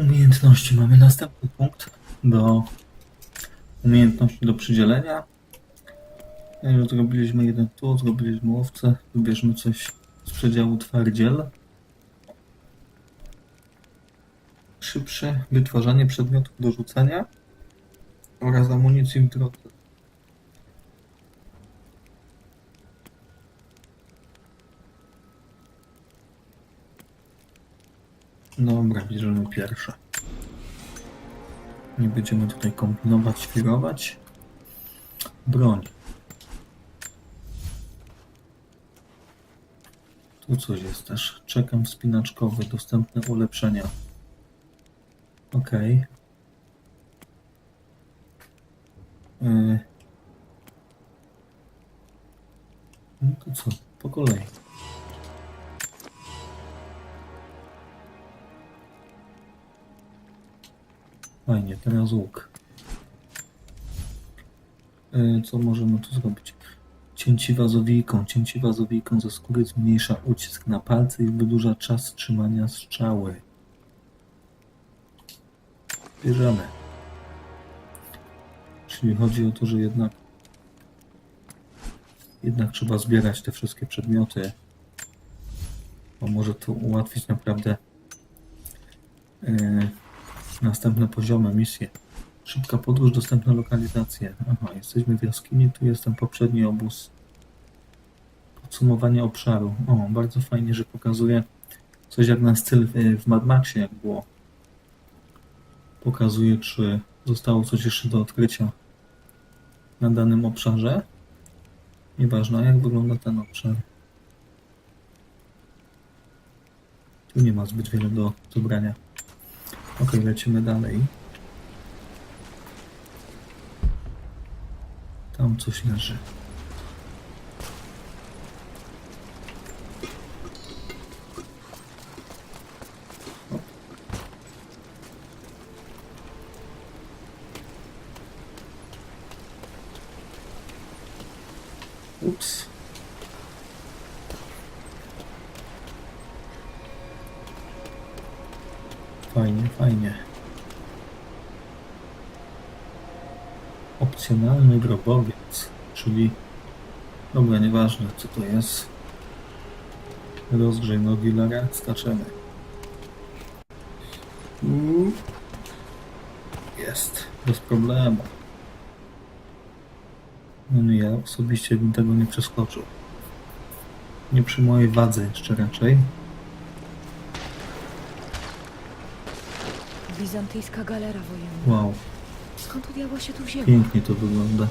Umiejętności. Mamy następny punkt do umiejętności do przydzielenia. E, już Zrobiliśmy jeden tu, zrobiliśmy łowcę. Wybierzmy coś z przedziału twardziel. Szybsze wytwarzanie przedmiotów do rzucania oraz amunicji w drodze. Dobra, bierzemy pierwsze. Nie będziemy tutaj kombinować, świrować. Broń. Tu coś jest też. Czekam wspinaczkowy, dostępne ulepszenia. Okej. Yy. Fajnie, teraz łuk. Yy, co możemy tu zrobić? Owijką. Cięciwa z owijką ze skóry zmniejsza ucisk na palce i wydłuża czas trzymania strzały. Bierzemy. Czyli chodzi o to, że jednak jednak trzeba zbierać te wszystkie przedmioty. Bo może to ułatwić naprawdę yy, następne poziomy misje. Szybka podróż, dostępne lokalizacje. Aha, jesteśmy w jaskini, tu jest ten poprzedni obóz. Podsumowanie obszaru. O, bardzo fajnie, że pokazuje coś jak na styl w, Mad Maxie, jak było. Pokazuje, czy zostało coś jeszcze do odkrycia na danym obszarze. Nieważne, jak wygląda ten obszar. Tu nie ma zbyt wiele do zebrania. Ok, lecimy dalej. Tam coś leży. Ups. Fajnie, fajnie. Opcjonalny grobowiec, czyli... Dobra, nieważne co to jest. Rozgrzej nogi Lara, skaczemy. Jest, bez problemu. No nie, ja osobiście bym tego nie przeskoczył. Nie przy mojej wadze jeszcze raczej. Bizantyjska galera wojenna. Wow, Skąd u diabła się tu wzięła? pięknie to wygląda.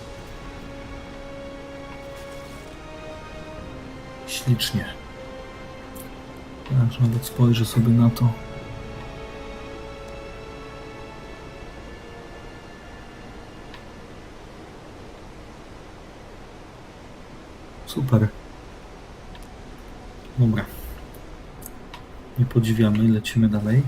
Ślicznie. Aż nawet spojrzę sobie na to. Super. Dobra. Nie podziwiamy, lecimy dalej.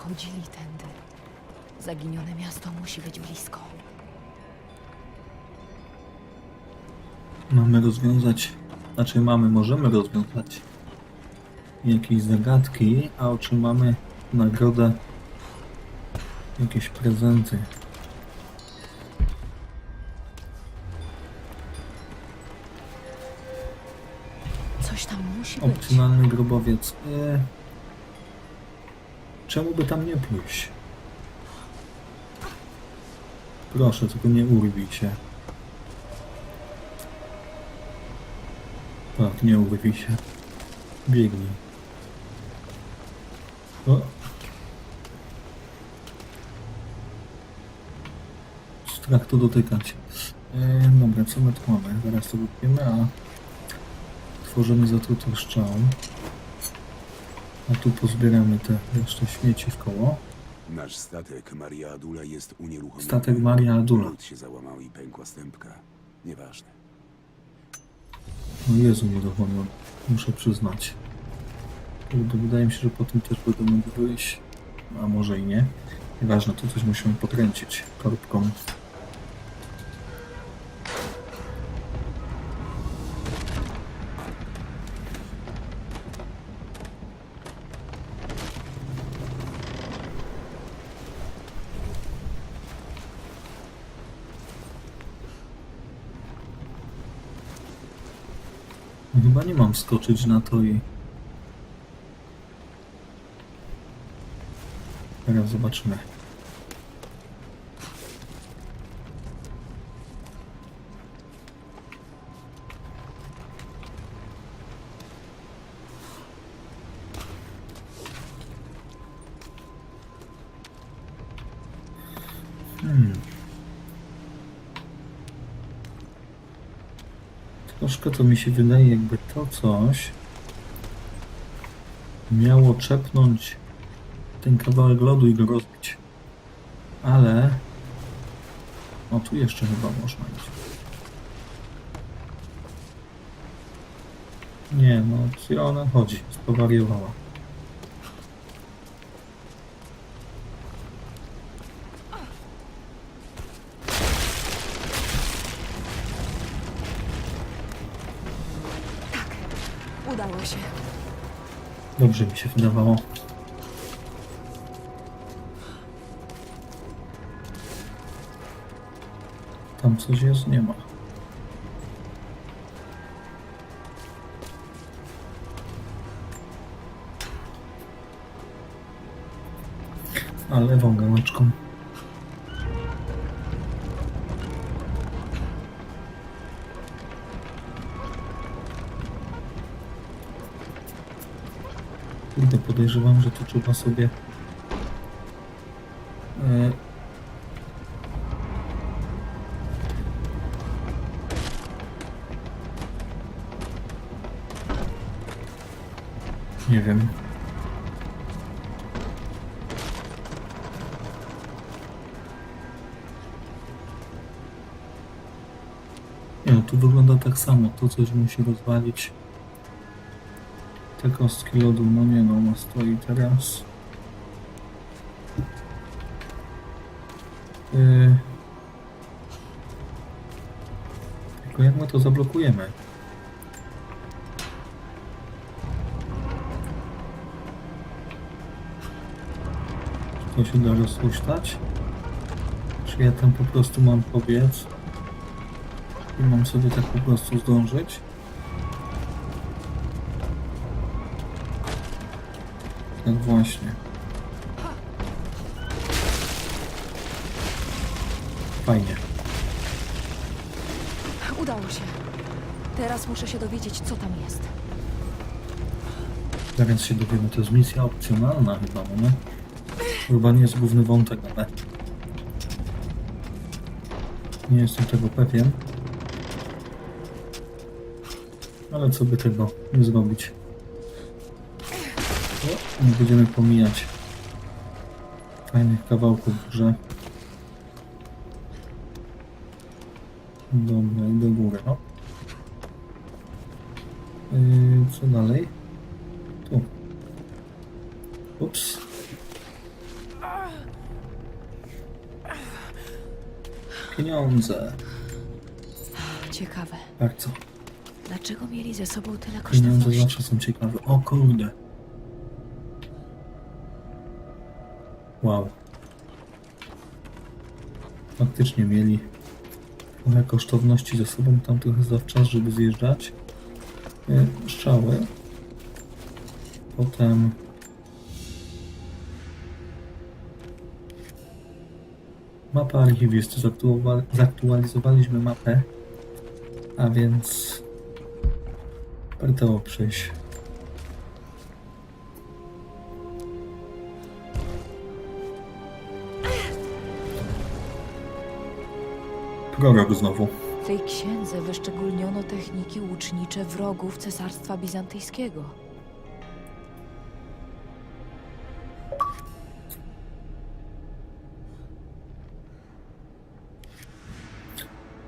Przechodzili tędy. Zaginione miasto musi być blisko. mamy rozwiązać, znaczy mamy, możemy rozwiązać jakieś zagadki, a otrzymamy nagrodę jakieś prezenty. Coś tam musi być. Opcjonalny grobowiec. E... Czemu by tam nie pójść? Proszę, tylko nie urwij się. Tak, nie urwij się. Biegnij. O. Strach to dotykać. E, dobra, co my tu mamy? Zaraz to wypiemy, a tworzymy zatruty strzał. A tu pozbieramy te jeszcze śmieci w koło. Nasz statek Maria Adula jest unieruchomiony. Statek Maria Adula. Lód się załamał i pękła stępka. Nieważne. O Jezu, nie dochłonął. Muszę przyznać. Kurde, Wydaje mi się, że po tym też będę mógł wyjść. a może i nie. Nieważne, to coś musimy podkręcić korbką. Chyba nie mam skoczyć na to i... Teraz zobaczymy. Troszkę to mi się wydaje, jakby to coś miało czepnąć ten kawałek lodu i go rozbić. Ale... O, tu jeszcze chyba można iść. Nie, no, co ona chodzi? Spowariowała. Dobrze mi się wydawało. Tam coś jest? Nie ma. A lewą. Podejrzewam, że tu trzeba sobie e, nie wiem. No, tu wygląda tak samo. Tu coś musi rozwalić. Te kostki lodu, no nie no, ona stoi teraz. Yy... Tylko jak my to zablokujemy? Czy to się da rozhuśtać? Czy ja tam po prostu mam pobiec? I mam sobie tak po prostu zdążyć? Tak właśnie. Fajnie. Udało się. Teraz muszę się dowiedzieć, co tam jest. Zaraz się dowiemy, to jest misja opcjonalna chyba, no nie? Chyba nie jest główny wątek, ale... Nie jestem tego pewien. Ale co by tego nie zrobić? Nie będziemy pomijać fajnych kawałków w grze. Dobra, i do góry, no. Yy, co dalej? Tu. Ups. Pieniądze. Ciekawe. Bardzo. Dlaczego mieli ze sobą tyle Pieniądze kosztowności? zawsze są ciekawe. O kurde. Wow. Faktycznie mieli trochę kosztowności ze sobą tam trochę zawczas, żeby zjeżdżać. E, Strzały. Potem Mapa archiwisty. Zaktualizowa- Zaktualizowaliśmy mapę. A więc warto przejść. Prorok znowu. W tej księdze wyszczególniono techniki łucznicze wrogów Cesarstwa Bizantyjskiego.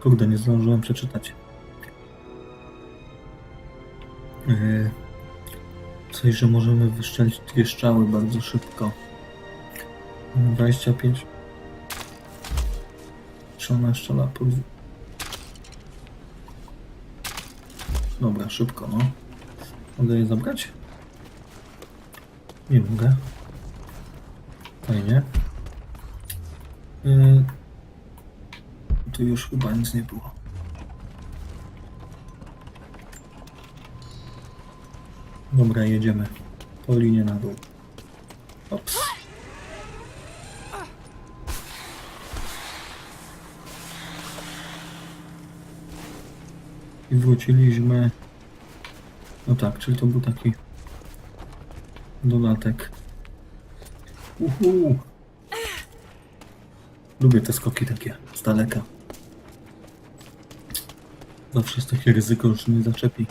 Kurde, nie zdążyłem przeczytać. Yy, coś, że możemy wyszczelić dwie strzały bardzo szybko. 25. Czy ona strzela po... Dobra, szybko, no. Mogę je zabrać? Nie mogę. Fajnie. Yy, tu już chyba nic nie było. Dobra, jedziemy. Po linie na dół. Ops. I wróciliśmy. No tak, czyli to był taki dodatek. Uhu. Lubię te skoki takie z daleka. Zawsze jest takie ryzyko, że nie zaczepi.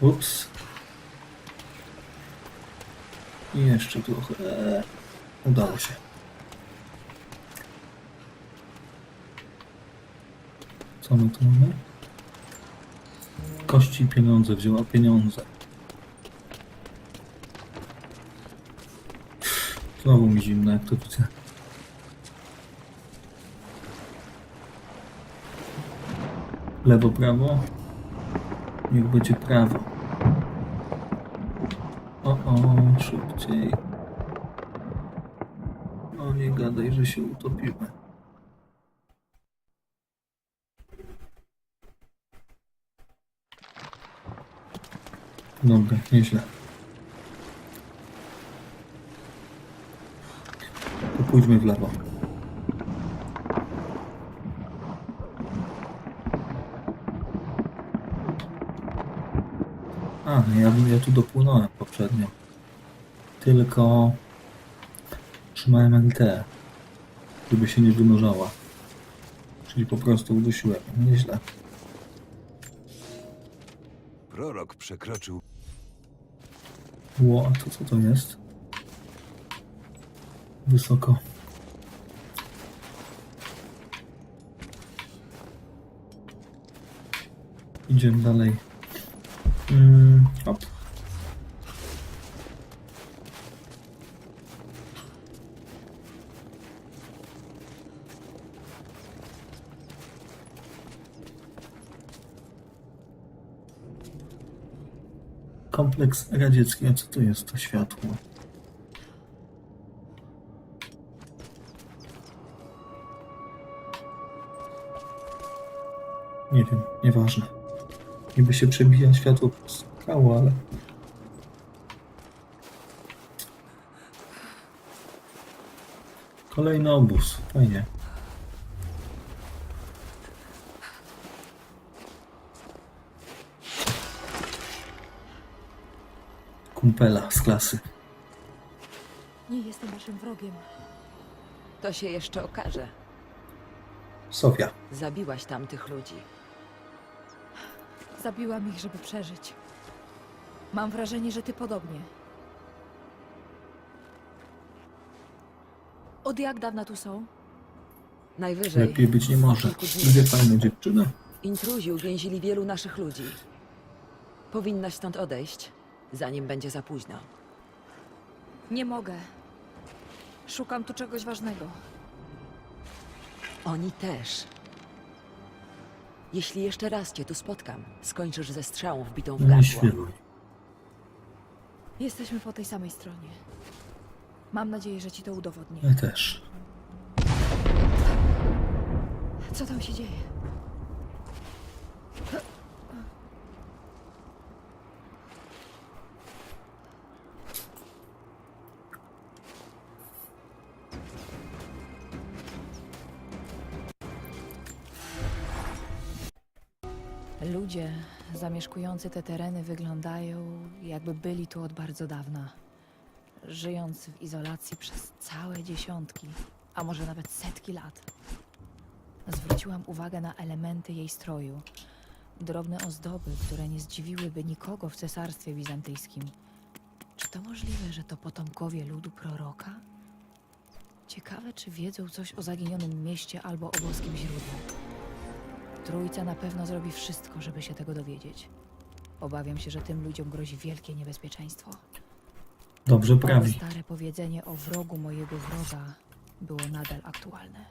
Ups. I jeszcze trochę. Udało się. Co my tu mamy? Kości pieniądze. Wzięła pieniądze. Znowu mi zimno, jak to widzę. Lewo, prawo. Niech będzie prawo. O, o, szybciej. No nie gadaj, że się utopimy. Dobra, nieźle. To pójdźmy w lewo. A, ja, ja tu dopłynąłem poprzednio. Tylko trzymałem LT, żeby się nie wynurzała. Czyli po prostu udusiłem. Nieźle. Prorok przekroczył Ło, a to co to jest? Wysoko. Idziemy dalej. Mm, hop. Kompleks radziecki, a co to jest to światło? Nie wiem, nieważne. Niby się przebija światło przez skałę, ale... Kolejny obóz, fajnie. Kumpela z klasy. Nie jestem waszym wrogiem. To się jeszcze okaże. Sofia. Zabiłaś tamtych ludzi. Zabiłam ich, żeby przeżyć. Mam wrażenie, że ty podobnie. Od jak dawna tu są? Najwyżej. Lepiej być nie może. kilku dni. Dwie fajne dziewczyny. Intruzi uwięzili wielu naszych ludzi. Powinnaś stąd odejść, zanim będzie za późno. Nie mogę. Szukam tu czegoś ważnego. Oni też. Jeśli jeszcze raz cię tu spotkam, skończysz ze strzałą wbitą w nie gardło. świruj. Jesteśmy po tej samej stronie. Mam nadzieję, że ci to udowodnię. Ja też. Co tam się dzieje? Ludzie zamieszkujący te tereny wyglądają, jakby byli tu od bardzo dawna. Żyjąc w izolacji przez całe dziesiątki, a może nawet setki lat. Zwróciłam uwagę na elementy jej stroju. Drobne ozdoby, które nie zdziwiłyby nikogo w cesarstwie bizantyjskim. Czy to możliwe, że to potomkowie ludu proroka? Ciekawe, czy wiedzą coś o zaginionym mieście albo o boskim źródle. Trójca na pewno zrobi wszystko, żeby się tego dowiedzieć. Obawiam się, że tym ludziom grozi wielkie niebezpieczeństwo. Dobrze prawi. stare powiedzenie o wrogu mojego wroga było nadal aktualne.